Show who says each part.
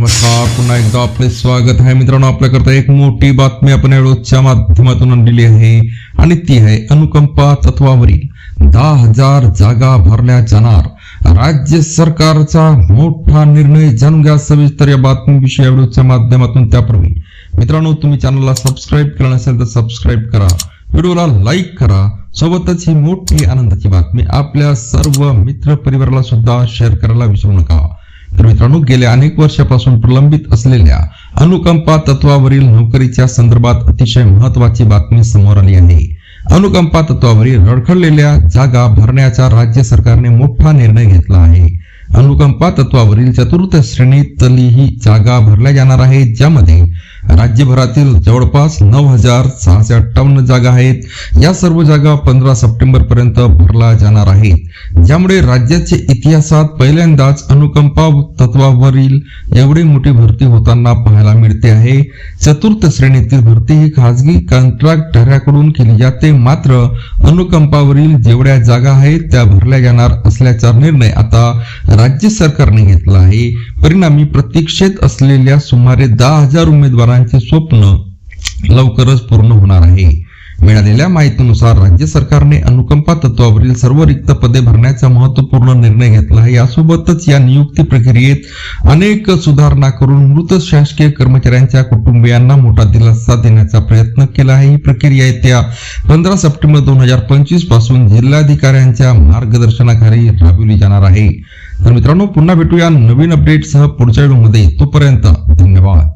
Speaker 1: नमस्कार पुन्हा एकदा आपले स्वागत आहे. मित्रांनो आपल्याकरता एक मोठी बातमी आपण एवढोच्या माध्यमातून आणलेली आहे. आणि ती आहे अनुकंपा तत्वावरील दहा हजार जागा भरल्या जाणार. राज्य सरकारचा मोठा निर्णय जाणून घ्या सविस्तर या बातमीविषयी या व्हिडिओच्या माध्यमातून त्यापूर्वी. मित्रांनो तुम्ही चॅनलला सबस्क्राईब केलं नसेल तर सबस्क्राईब करा. व्हिडिओला लाईक करा. सोबतच ही मोठी आनंदाची बातमी आपल्या सर्व मित्र परिवाराला सुद्धा शेअर करायला विसरू नका. तर मित्रांनो गेल्या अनेक वर्षापासून प्रलंबित असलेल्या अनुकंपा तत्वावरील नोकरीच्या संदर्भात अतिशय महत्वाची बातमी समोर आली आहे. अनुकंपा तत्वावरील रडखडलेल्या जागा भरण्याचा राज्य सरकारने मोठा निर्णय घेतला आहे. अनुकंपा तत्वावरील चतुर्थ श्रेणीतली ही जागा भरल्या जाणार आहे ज्यामध्ये राज्यभरातील जवळपास नऊ हजार सहाशे अठ्ठावन्न जागा आहेत. या सर्व जागा पंधरा सप्टेंबर पर्यंत भरला जाणार आहेत ज्यामुळे राज्याच्या इतिहासात पहिल्यांदाच अनुकंपा तत्वावरील एवढी मोठी भरती होताना पाहायला मिळते आहे. चतुर्थ श्रेणीतील भरती ही खासगी कंत्राटदाराकडून केली जाते. मात्र अनुकंपावरील जेवढ्या जागा आहेत त्या भरल्या जाणार असल्याचा निर्णय आता राज्य सरकारने घेतला आहे. परिणामी प्रतीक्षेत असलेल्या सुमारे दहा हजार उमेदवारांचे स्वप्न लवकरच पूर्ण होणार आहे. मिळालेल्या माहितीनुसार राज्य सरकारने अनुकंपा तत्वावरील सर्व रिक्त पदे भरण्याचा महत्त्वपूर्ण निर्णय घेतला आहे. यासोबतच या नियुक्ती प्रक्रियेत अनेक सुधारणा करून मृत शासकीय कर्मचाऱ्यांच्या कुटुंबियांना मोठा दिलासा देण्याचा प्रयत्न केला आहे. ही प्रक्रिया येत्या पंधरा सप्टेंबर दोन हजार पंचवीसपासून जिल्हाधिकाऱ्यांच्या मार्गदर्शनाखाली राबविली जाणार आहे. तर मित्रांनो पुन्हा भेटूया नवीन अपडेटसह पुढच्या व्हिडिओमध्ये तोपर्यंत धन्यवाद.